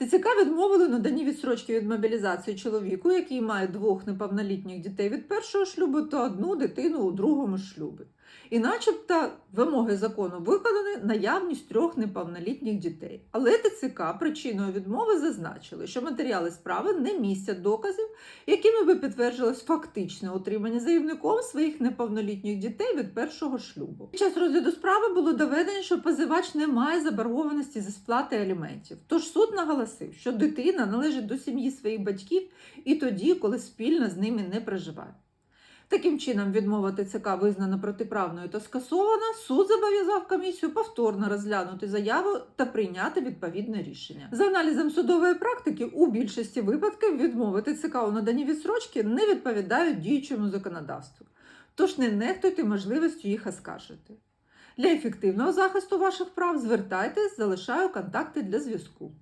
ТЦК відмовили наданні відсрочки від мобілізації чоловіку, який має двох неповнолітніх дітей від першого шлюбу та одну дитину у другому шлюбі. І начебто вимоги закону виконані наявність трьох неповнолітніх дітей. Але ТЦК причиною відмови зазначили, що матеріали справи не містять доказів, якими би підтверджилось фактичне утримання заявником своїх неповнолітніх дітей від першого шлюбу. Під час розгляду справи було доведено, що позивач не має заборгованості за сплати аліментів. Тож суд наголосив, що дитина належить до сім'ї своїх батьків і тоді, коли спільно з ними не проживає. Таким чином, відмова ТЦК визнана протиправною та скасована, суд зобов'язав комісію повторно розглянути заяву та прийняти відповідне рішення. За аналізом судової практики, у більшості випадків відмови ТЦК у наданні відсрочки не відповідають діючому законодавству. Тож не нехтуйте можливістю їх оскаржити. Для ефективного захисту ваших прав звертайтесь, залишаю контакти для зв'язку.